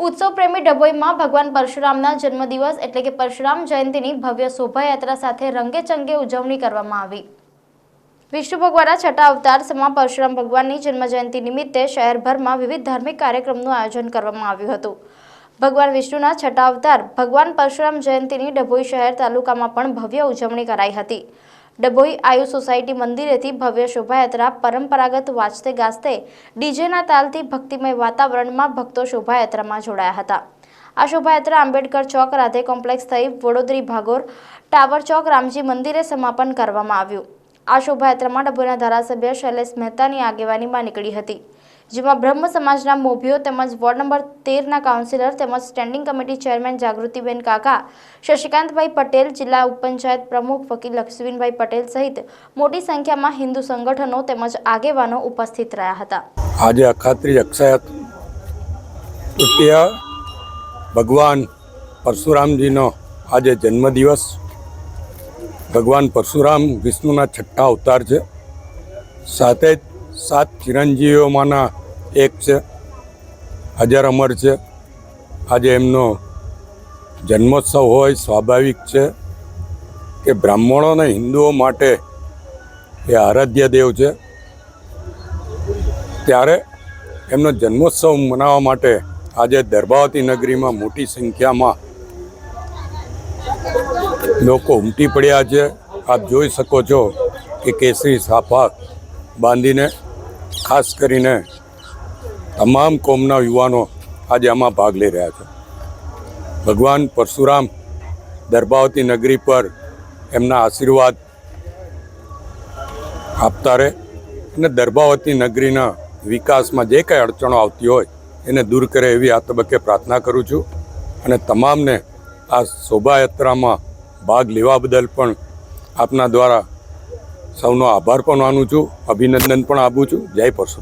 ગામે ડભોઈમાં ભગવાન પરશુરામના જન્મદિવસ એટલે કે પરશુરામ જયંતિની ભવ્ય શોભાયાત્રા સાથે રંગેચંગે ઉજવણી કરવામાં આવી. વિષ્ણુ ભગવાનના છઠ્ઠા અવતાર સમા પરશુરામ ભગવાનની જન્મજયંતિ નિમિત્તે શહેરભરમાં વિવિધ ધાર્મિક કાર્યક્રમનું આયોજન કરવામાં આવ્યું હતું. ભગવાન વિષ્ણુના છઠ્ઠા અવતાર ભગવાન પરશુરામ જયંતિની ડભોઈ શહેર તાલુકામાં પણ ભવ્ય ઉજવણી કરાઈ હતી. ડભોઈ આયુ સોસાયટી મંદિરેથી ભવ્ય શોભાયાત્રા પરંપરાગત વાજતે ગાજતે ડીજેના તાલથી ભક્તિમય વાતાવરણમાં ભક્તો શોભાયાત્રામાં જોડાયા હતા. આ શોભાયાત્રા આંબેડકર ચોક, રાધે કોમ્પ્લેક્સ થઈ વડોદરી ભાગોર ટાવર ચોક, રામજી મંદિરે સમાપન કરવામાં આવ્યું. આ શોભાયાત્રામાં ડભોઈના ધારાસભ્ય શૈલેષ મહેતાની આગેવાનીમાં નીકળી હતી, જેમાં બ્રહ્મ સમાજના મોભીઓ તેમજ વોર્ડ નંબર તેરના કાઉન્સિલર તેમજ સ્ટેન્ડિંગ કમિટી ચેરમેન જાગૃતિબેન કાકા, શશિકાંતભાઈ પટેલ, જિલ્લા ઉપપંચાયત પ્રમુખ વકીલ લક્ષ્મીનભાઈ પટેલ સહિત મોટી સંખ્યામાં હિન્દુ સંગઠનો તેમજ આગેવાનો ઉપસ્થિત રહ્યા હતા. આજે અખાત્રી અક્ષયત તૃતીય ભગવાન પરશુરામજીનો આજે જન્મદિવસ ભગવાન પરશુરામ વિષ્ણુના છઠ્ઠા અવતાર છે. સાથે જ સાત ચિરંજીવીઓમાંના એક છે. અજર અમર છે. આજે એમનો જન્મોત્સવ હોય, સ્વાભાવિક છે કે બ્રાહ્મણો અને હિન્દુઓ માટે એ આરાધ્ય દેવ છે. ત્યારે એમનો જન્મોત્સવ મનાવવા માટે આજે દર્ભાવતી નગરીમાં મોટી સંખ્યામાં લોકો ઉમટી પડ્યા છે. આપ જોઈ શકો છો કે કેસરી સાફા બાંધીને, ખાસ કરીને તમામ કોમના યુવાનો આજે આમાં ભાગ લઈ રહ્યા છે. ભગવાન પરશુરામ દર્ભાવતી નગરી પર એમના આશીર્વાદ આપતા રહે અને દર્ભાવતી નગરીના વિકાસમાં જે કાંઈ અડચણો આવતી હોય એને દૂર કરે એવી આ તબક્કે પ્રાર્થના કરું છું. અને તમામને આ શોભાયાત્રામાં ભાગ લેવા બદલ પણ આપના દ્વારા સૌનો આભાર પણ માનું છું, અભિનંદન પણ આપું છું. જય પરશુરામ